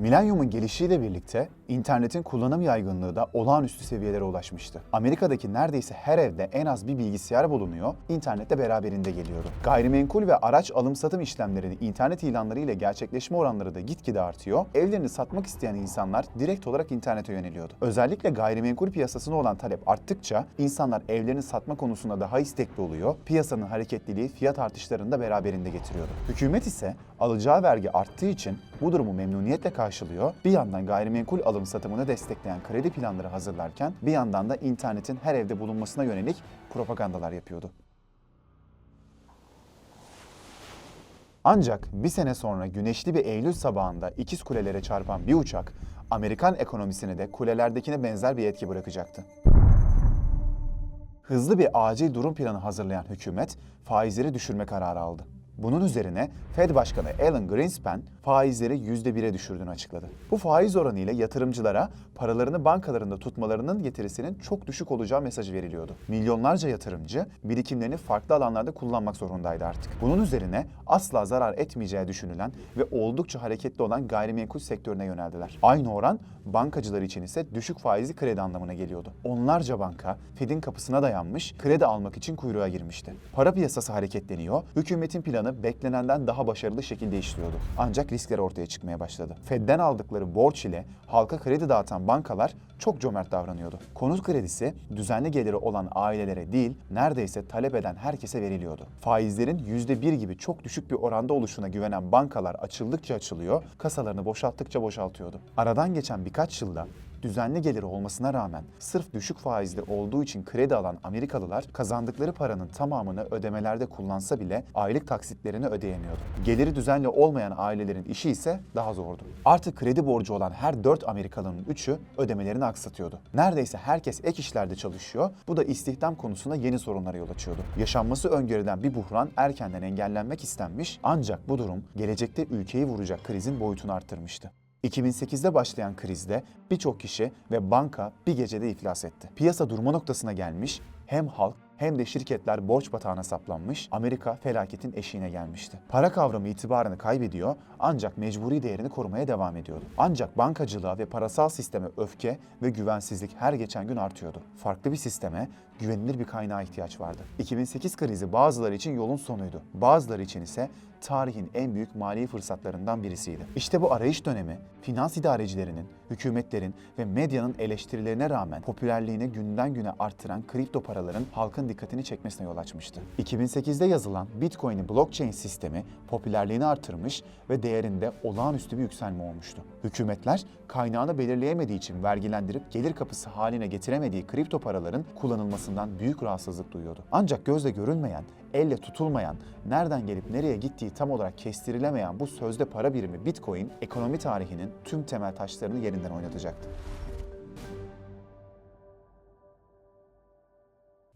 Milenyumun gelişiyle birlikte internetin kullanım yaygınlığı da olağanüstü seviyelere ulaşmıştı. Amerika'daki neredeyse her evde en az bir bilgisayar bulunuyor, internet de beraberinde geliyordu. Gayrimenkul ve araç alım-satım işlemlerinin internet ilanları ile gerçekleşme oranları da gitgide artıyor. Evlerini satmak isteyen insanlar direkt olarak internete yöneliyordu. Özellikle gayrimenkul piyasasına olan talep arttıkça insanlar evlerini satma konusunda daha istekli oluyor. Piyasanın hareketliliği fiyat artışlarını da beraberinde getiriyordu. Hükümet ise alacağı vergi arttığı için bu durumu memnuniyetle karşılıyor. Bir yandan gayrimenkul alım satımını destekleyen kredi planları hazırlarken bir yandan da internetin her evde bulunmasına yönelik propagandalar yapıyordu. Ancak bir sene sonra güneşli bir Eylül sabahında ikiz kulelere çarpan bir uçak Amerikan ekonomisine de kulelerdekine benzer bir etki bırakacaktı. Hızlı bir acil durum planı hazırlayan hükümet faizleri düşürme kararı aldı. Bunun üzerine Fed Başkanı Alan Greenspan faizleri %1'e düşürdüğünü açıkladı. Bu faiz oranı ile yatırımcılara paralarını bankalarında tutmalarının getirisinin çok düşük olacağı mesajı veriliyordu. Milyonlarca yatırımcı birikimlerini farklı alanlarda kullanmak zorundaydı artık. Bunun üzerine asla zarar etmeyeceği düşünülen ve oldukça hareketli olan gayrimenkul sektörüne yöneldiler. Aynı oran bankacılar için ise düşük faizli kredi anlamına geliyordu. Onlarca banka Fed'in kapısına dayanmış, kredi almak için kuyruğa girmişti. Para piyasası hareketleniyor, hükümetin planı beklenenden daha başarılı şekilde işliyordu. Ancak riskler ortaya çıkmaya başladı. Fed'den aldıkları borç ile halka kredi dağıtan bankalar çok cömert davranıyordu. Konut kredisi düzenli geliri olan ailelere değil, neredeyse talep eden herkese veriliyordu. Faizlerin %1 gibi çok düşük bir oranda oluşuna güvenen bankalar açıldıkça açılıyor, kasalarını boşalttıkça boşaltıyordu. Aradan geçen birkaç yılda düzenli geliri olmasına rağmen sırf düşük faizli olduğu için kredi alan Amerikalılar kazandıkları paranın tamamını ödemelerde kullansa bile aylık taksitlerini ödeyemiyordu. Geliri düzenli olmayan ailelerin işi ise daha zordu. Artık kredi borcu olan her 4 Amerikalının 3'ü ödemelerini aksatıyordu. Neredeyse herkes ek işlerde çalışıyor. Bu da istihdam konusunda yeni sorunlara yol açıyordu. Yaşanması öngörülen bir buhran erkenden engellenmek istenmiş ancak bu durum gelecekte ülkeyi vuracak krizin boyutunu arttırmıştı. 2008'de başlayan krizde birçok kişi ve banka bir gecede iflas etti. Piyasa durma noktasına gelmiş, hem halk hem de şirketler borç batağına saplanmış, Amerika felaketin eşiğine gelmişti. Para kavramı itibarını kaybediyor ancak mecburi değerini korumaya devam ediyordu. Ancak bankacılığa ve parasal sisteme öfke ve güvensizlik her geçen gün artıyordu. Farklı bir sisteme, güvenilir bir kaynağa ihtiyaç vardı. 2008 krizi bazıları için yolun sonuydu. Bazıları için ise tarihin en büyük mali fırsatlarından birisiydi. İşte bu arayış dönemi finans idarecilerinin, hükümetlerin ve medyanın eleştirilerine rağmen popülerliğini günden güne arttıran kripto paraların halkın dikkatini çekmesine yol açmıştı. 2008'de yazılan Bitcoin'in blockchain sistemi popülerliğini artırmış ve değerinde olağanüstü bir yükselme olmuştu. Hükümetler kaynağını belirleyemediği için vergilendirip gelir kapısı haline getiremediği kripto paraların kullanılmasından büyük rahatsızlık duyuyordu. Ancak gözle görülmeyen, elle tutulmayan, nereden gelip nereye gittiği tam olarak kestirilemeyen bu sözde para birimi Bitcoin, ekonomi tarihinin tüm temel taşlarını yerinden oynatacaktı.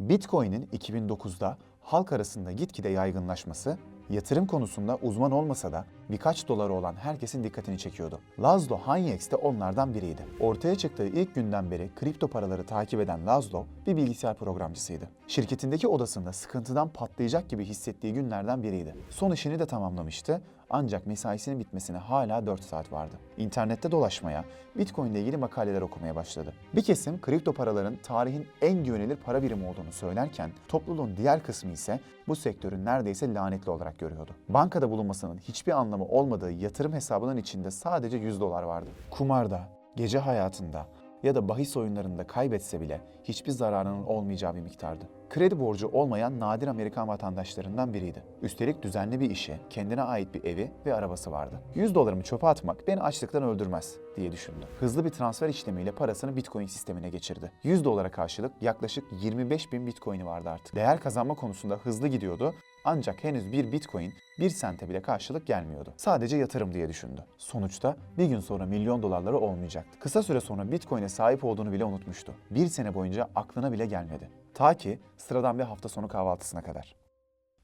Bitcoin'in 2009'da halk arasında gitgide yaygınlaşması, yatırım konusunda uzman olmasa da birkaç doları olan herkesin dikkatini çekiyordu. Laszlo Hanyeks de onlardan biriydi. Ortaya çıktığı ilk günden beri kripto paraları takip eden Laszlo bir bilgisayar programcısıydı. Şirketindeki odasında sıkıntıdan patlayacak gibi hissettiği günlerden biriydi. Son işini de tamamlamıştı ancak mesaisinin bitmesine hala 4 saat vardı. İnternette dolaşmaya, Bitcoin ile ilgili makaleler okumaya başladı. Bir kesim kripto paraların tarihin en güvenilir para birimi olduğunu söylerken, topluluğun diğer kısmı ise bu sektörün neredeyse lanetli olarak görüyordu. Bankada bulunmasının hiçbir anlamı olmadığı yatırım hesabının içinde sadece 100 dolar vardı. Kumarda, gece hayatında ya da bahis oyunlarında kaybetse bile hiçbir zararının olmayacağı bir miktardı. Kredi borcu olmayan nadir Amerikan vatandaşlarından biriydi. Üstelik düzenli bir işi, kendine ait bir evi ve arabası vardı. 100 dolarımı çöpe atmak beni açlıktan öldürmez diye düşündü. Hızlı bir transfer işlemiyle parasını Bitcoin sistemine geçirdi. 100 dolara karşılık yaklaşık 25 bin Bitcoin'i vardı artık. Değer kazanma konusunda hızlı gidiyordu ancak henüz bir Bitcoin bir sente bile karşılık gelmiyordu. Sadece yatırım diye düşündü. Sonuçta bir gün sonra milyon dolarları olmayacaktı. Kısa süre sonra Bitcoin'e sahip olduğunu bile unutmuştu. Bir sene boyunca aklına bile gelmedi. Ta ki sıradan bir hafta sonu kahvaltısına kadar.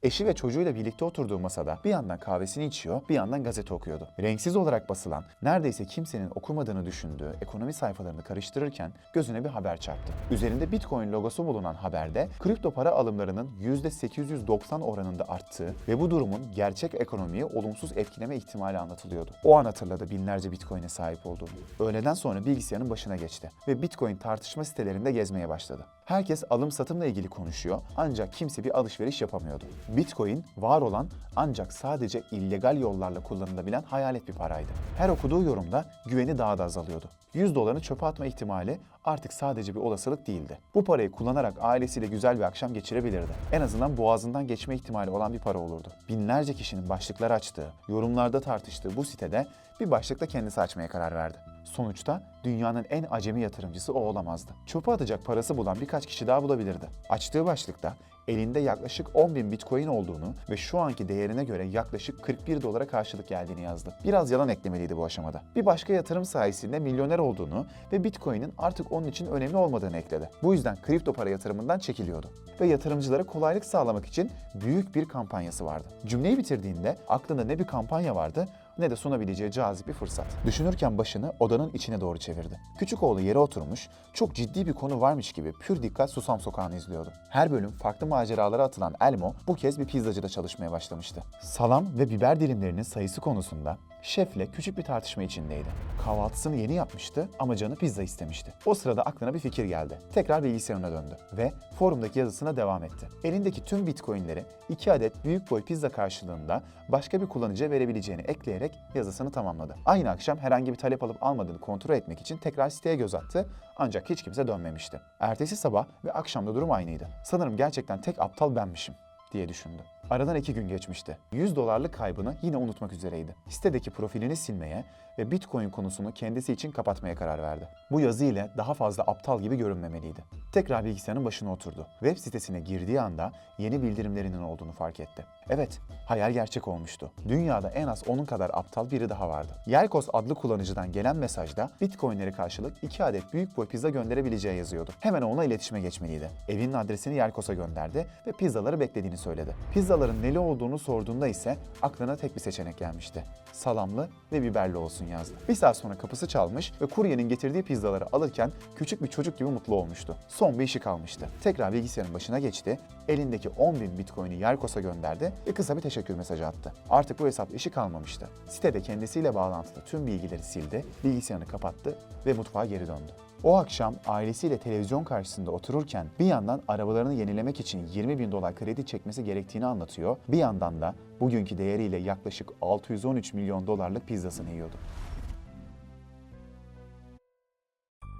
Eşi ve çocuğuyla birlikte oturduğu masada bir yandan kahvesini içiyor, bir yandan gazete okuyordu. Renksiz olarak basılan, neredeyse kimsenin okumadığını düşündüğü ekonomi sayfalarını karıştırırken gözüne bir haber çarptı. Üzerinde Bitcoin logosu bulunan haberde kripto para alımlarının %890 oranında arttığı ve bu durumun gerçek ekonomiyi olumsuz etkileme ihtimali anlatılıyordu. O an hatırladı binlerce Bitcoin'e sahip olduğunu. Öğleden sonra bilgisayarın başına geçti ve Bitcoin tartışma sitelerinde gezmeye başladı. Herkes alım satımla ilgili konuşuyor ancak kimse bir alışveriş yapamıyordu. Bitcoin var olan ancak sadece illegal yollarla kullanılabilen hayalet bir paraydı. Her okuduğu yorumda güveni daha da azalıyordu. 100 dolarını çöpe atma ihtimali artık sadece bir olasılık değildi. Bu parayı kullanarak ailesiyle güzel bir akşam geçirebilirdi. En azından boğazından geçme ihtimali olan bir para olurdu. Binlerce kişinin başlıklar açtığı, yorumlarda tartıştığı bu sitede bir başlıkta kendisi açmaya karar verdi. Sonuçta dünyanın en acemi yatırımcısı o olamazdı. Çöpe atacak parası bulan birkaç kişi daha bulabilirdi. Açtığı başlıkta elinde yaklaşık 10 bin bitcoin olduğunu ve şu anki değerine göre yaklaşık 41 dolara karşılık geldiğini yazdı. Biraz yalan eklemeliydi bu aşamada. Bir başka yatırım sayesinde milyoner olduğunu ve bitcoin'in artık onun için önemli olmadığını ekledi. Bu yüzden kripto para yatırımından çekiliyordu. Ve yatırımcılara kolaylık sağlamak için büyük bir kampanyası vardı. Cümleyi bitirdiğinde aklında ne bir kampanya vardı ne de sunabileceği cazip bir fırsat. Düşünürken başını odanın içine doğru çevirdi. Küçük oğlu yere oturmuş, çok ciddi bir konu varmış gibi pür dikkat Susam Sokağı'nı izliyordu. Her bölüm farklı maceralara atılan Elmo bu kez bir pizzacıda çalışmaya başlamıştı. Salam ve biber dilimlerinin sayısı konusunda şefle küçük bir tartışma içindeydi. Kahvaltısını yeni yapmıştı ama canı pizza istemişti. O sırada aklına bir fikir geldi. Tekrar bilgisayarına döndü ve forumdaki yazısına devam etti. Elindeki tüm bitcoinleri 2 adet büyük boy pizza karşılığında başka bir kullanıcıya verebileceğini ekleyerek yazısını tamamladı. Aynı akşam herhangi bir talep alıp almadığını kontrol etmek için tekrar siteye göz attı ancak hiç kimse dönmemişti. Ertesi sabah ve akşamda durum aynıydı. Sanırım gerçekten tek aptal benmişim diye düşündü. Aradan iki gün geçmişti. 100 dolarlık kaybını yine unutmak üzereydi. Sitedeki profilini silmeye ve Bitcoin konusunu kendisi için kapatmaya karar verdi. Bu yazı ile daha fazla aptal gibi görünmemeliydi. Tekrar bilgisayarın başına oturdu. Web sitesine girdiği anda yeni bildirimlerinin olduğunu fark etti. Evet, hayal gerçek olmuştu. Dünyada en az onun kadar aptal biri daha vardı. Yelkos adlı kullanıcıdan gelen mesajda Bitcoin'leri karşılık 2 adet büyük boy pizza gönderebileceği yazıyordu. Hemen ona iletişime geçmeliydi. Evinin adresini Yelkos'a gönderdi ve pizzaları beklediğini söyledi. Pizzaların neli olduğunu sorduğunda ise aklına tek bir seçenek gelmişti. Salamlı ve biberli olsun yazdı. Bir saat sonra kapısı çalmış ve kuryenin getirdiği pizzaları alırken küçük bir çocuk gibi mutlu olmuştu. Son bir işi kalmıştı. Tekrar bilgisayarın başına geçti, elindeki 10 bin bitcoin'i Yelkos'a gönderdi ve kısa bir teşekkür mesajı attı. Artık bu hesapta işi kalmamıştı. Sitede kendisiyle bağlantılı tüm bilgileri sildi, bilgisayarını kapattı ve mutfağa geri döndü. O akşam ailesiyle televizyon karşısında otururken bir yandan arabalarını yenilemek için 20 bin dolar kredi çekmesi gerektiğini anlatıyor, bir yandan da bugünkü değeriyle yaklaşık 613 milyon dolarlık pizzasını yiyordu.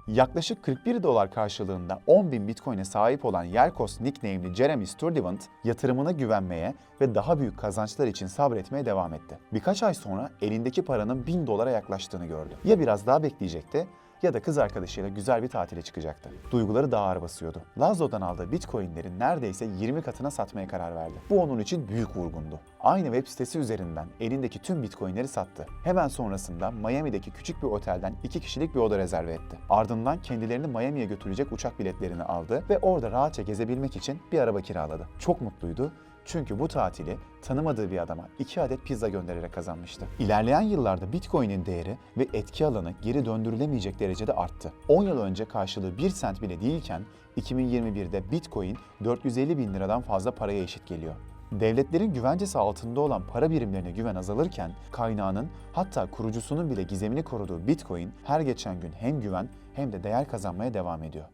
Yaklaşık 41 dolar karşılığında 10 bin bitcoin'e sahip olan Yerkos nickname'li Jeremy Sturdivant yatırımına güvenmeye ve daha büyük kazançlar için sabretmeye devam etti. Birkaç ay sonra elindeki paranın 1000 dolara yaklaştığını gördü. Ya biraz daha bekleyecekti ya da kız arkadaşıyla güzel bir tatile çıkacaktı. Duyguları daha ağır basıyordu. Lazlo'dan aldığı bitcoinleri neredeyse 20 katına satmaya karar verdi. Bu onun için büyük vurgundu. Aynı web sitesi üzerinden elindeki tüm bitcoinleri sattı. Hemen sonrasında Miami'deki küçük bir otelden iki kişilik bir oda rezerve etti. Ardından kendilerini Miami'ye götürecek uçak biletlerini aldı ve orada rahatça gezebilmek için bir araba kiraladı. Çok mutluydu çünkü bu tatili tanımadığı bir adama 2 adet pizza göndererek kazanmıştı. İlerleyen yıllarda Bitcoin'in değeri ve etki alanı geri döndürülemeyecek derecede arttı. 10 yıl önce karşılığı 1 sent bile değilken 2021'de Bitcoin 450 bin liradan fazla paraya eşit geliyor. Devletlerin güvencesi altında olan para birimlerine güven azalırken kaynağının hatta kurucusunun bile gizemini koruduğu Bitcoin her geçen gün hem güven hem de değer kazanmaya devam ediyor.